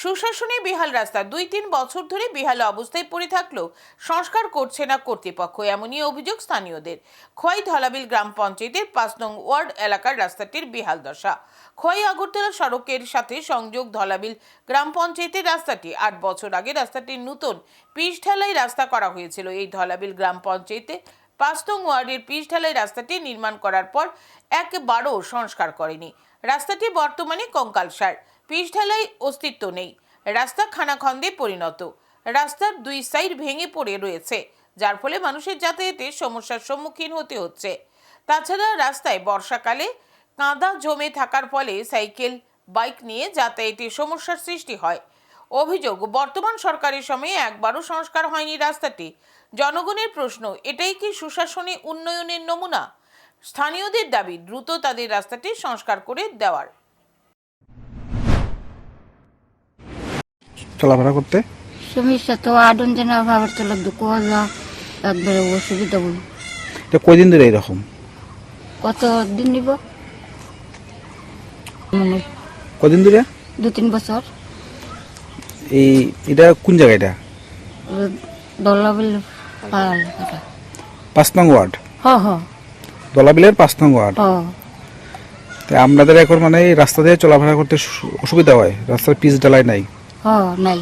সুশাসনে বেহাল রাস্তা। দুই তিন বছর ধরে বেহাল অবস্থায় পড়ে থাকলেও সংস্কার করছে না কর্তৃপক্ষ, এমনই অভিযোগ স্থানীয়দের। খোয়াই ধলাবিল গ্রাম পঞ্চায়েতের পাঁচ নং ওয়ার্ড এলাকার রাস্তাটির বেহাল দশা। খোয়াই আগরতলা সড়কের সাথে সংযোগ ধলাবিল গ্রাম পঞ্চায়েতের রাস্তাটি। আট বছর আগে রাস্তাটির নতুন পিচ ঢালাই রাস্তা করা হয়েছিল। এই ধলাবিল গ্রাম পঞ্চায়েতে পাঁচ নং ওয়ার্ডের পিচ ঢালাই রাস্তাটি নির্মাণ করার পর একবারও সংস্কার করেনি। রাস্তাটি বর্তমানে কঙ্কালসার। পিচ ঢালাই অস্তিত্ব নেই। রাস্তা খানাখন্দে পরিণত। রাস্তার দুই সাইড ভেঙে পড়ে রয়েছে, যার ফলে মানুষের যাতায়াতে সমস্যার সম্মুখীন হতে হচ্ছে। তাছাড়া রাস্তায় বর্ষাকালে কাঁদা জমে থাকার ফলে সাইকেল, বাইক নিয়ে যাতায়াতে সমস্যার সৃষ্টি হয়। অভিযোগ, বর্তমান সরকারের সময়ে একবারও সংস্কার হয়নি রাস্তাটি। জনগণের প্রশ্ন, এটাই কি সুশাসনে উন্নয়নের নমুনা? স্থানীয়দের দাবি, দ্রুত তাদের রাস্তাটি সংস্কার করে দেওয়ার। চলাফেরা করতে? সমস্যা তো আডন যেন ভাবার চলো দুঃখ হলো একবারে অসুবিধা বল। এটা কয়দিন ধরে এরকম? কত দিন নিব? মানে কদিন ধরে? দু তিন বছর। এই এটা কোন জায়গা এটা? দলাবিল পাঁচ নং ওয়ার্ড? হ হ। দলাবিলের পাঁচ নং ওয়ার্ড? হ। তা আপনাদের এখন মানে এই রাস্তা দিয়ে চলাফেরা করতে সু- অসুবিধা হয় রাস্তার পিচ ঢালাই নাই। হ নাই